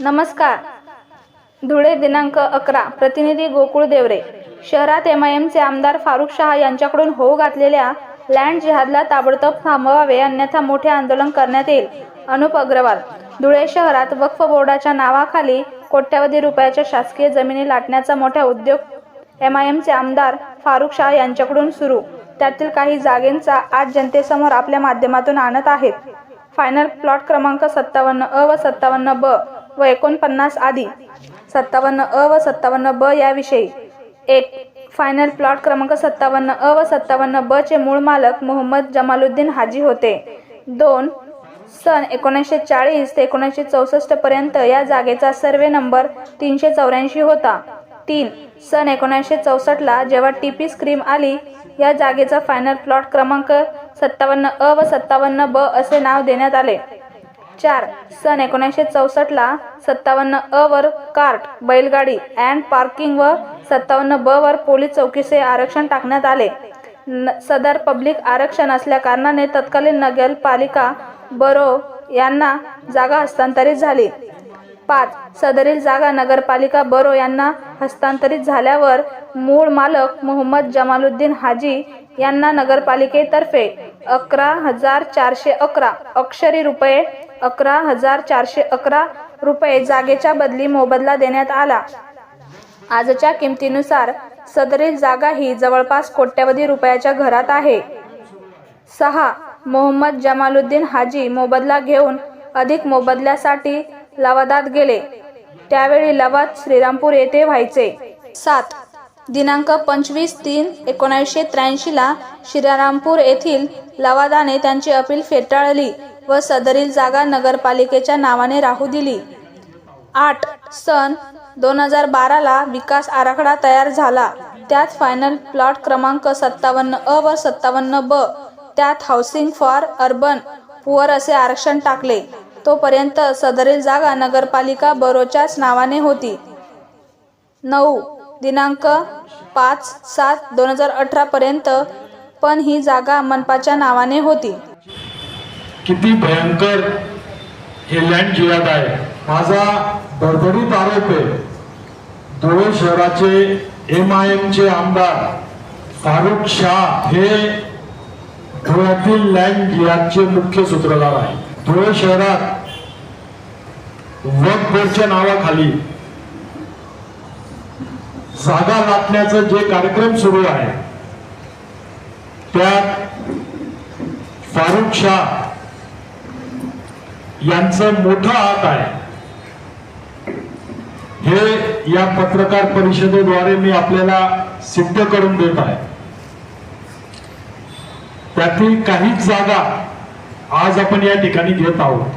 नमस्कार. धुळे दिनांक अकरा. प्रतिनिधी गोकुळ देवरे. शहरात एम आय एमचे आमदार फारुख शहा यांच्याकडून होऊ घातलेल्या लँड जिहादला ताबडतोब थांबवावे अन्यथा मोठे आंदोलन करण्यात येईल अनुप अग्रवाल. धुळे शहरात वक्फ बोर्डाच्या नावाखाली कोट्यवधी रुपयाच्या शासकीय जमिनी लाटण्याचा मोठा उद्योग एम आय एमचे आमदार फारुख शहा यांच्याकडून सुरू. त्यातील काही जागेंचा आज जनतेसमोर आपल्या माध्यमातून आणत आहेत. फायनल प्लॉट क्रमांक सत्तावन्न अ व सत्तावन्न ब व एकोणपन्नास आदी सत्तावन्न अ व सत्तावन्न ब याविषयी. एक फायनल प्लॉट क्रमांक सत्तावन्न अ व सत्तावन्न ब चे मूळ मालक मोहम्मद जमालुद्दीन हाजी होते. दोन सन एकोणीसशे चाळीस ते एकोणीसशे चौसष्ट पर्यंत या जागेचा सर्वे नंबर तीनशे चौऱ्याऐंशी होता. तीन सन एकोणीसशे चौसष्टला जेव्हा टीपी स्क्रीम आली या जागेचा फायनल प्लॉट क्रमांक सत्तावन्न अ व सत्तावन्न ब असे नाव देण्यात आले. चार. सन एकोणीसशे चौसष्टला सत्तावन्न अ वर कार्ट बैलगाडी अँड पार्किंग व सत्तावन्न ब वर पोलीस चौकीचे आरक्षण टाकण्यात आले. न सदर पब्लिक आरक्षण असल्या कारणाने तत्कालीन नगरपालिका बरो यांना जागा हस्तांतरित झाली. पाच. सदरील जागा नगरपालिका बरो यांना हस्तांतरित झाल्यावर मूळ मालक मोहम्मद जमालुद्दीन हाजी यांना नगरपालिकेतर्फे अकरा हजार चारशे अकरा. अक्षरी रुपये अकरा हजार चारशे अकरा रुपये जागेच्या बदली मोबदला देण्यात आला. आजच्या किमतीनुसार सदरील जागा ही जवळपास कोट्यवधी रुपयाच्या घरात आहे. सहा. मोहम्मद जमालुद्दीन हाजी मोबदला घेऊन अधिक मोबदल्यासाठी लवादात गेले. त्यावेळी लवाद श्रीरामपूर येथे व्हायचे. सात. दिनांक पंचवीस तीन एकोणीसशे त्र्याऐंशीला श्रीरामपूर येथील लवादाने त्यांची अपील फेटाळली व सदरील जागा नगरपालिकेच्या नावाने राहू दिली. आठ सन दोन हजार बाराला विकास आराखडा तयार झाला. त्यात फायनल प्लॉट क्रमांक सत्तावन्न अ व सत्तावन्न ब. त्यात हाऊसिंग फॉर अर्बन पुअर असे आरक्षण टाकले. तोपर्यंत सदरील जागा नगरपालिका बरोच्याच नावाने होती. नऊ दिनांक पाच सात दोन हजार अठरापर्यंत पण ही जागा मनपाच्या नावाने होती. किती भयंकर हे लँड जिहाद आहे. माझा भरभरीत आरोप आहे. धुळे शहराचे एम आय एमचे आमदार फारुख शाह हे धुळ्यातील लँड जिहादचे मुख्य सूत्रधार आहे. धुळे शहरात वक्फ बोर्डच्या नावाखाली जागा लाटण्याचं जे कार्यक्रम सुरू आहे त्यात फारुख शाह यांचं मोठा हात आहे. हे या पत्रकार परिषदेद्वारे मी आपल्याला सिद्ध करून देत आहे. त्यातील काहीच जागा आज आपण या ठिकाणी घेत आहोत.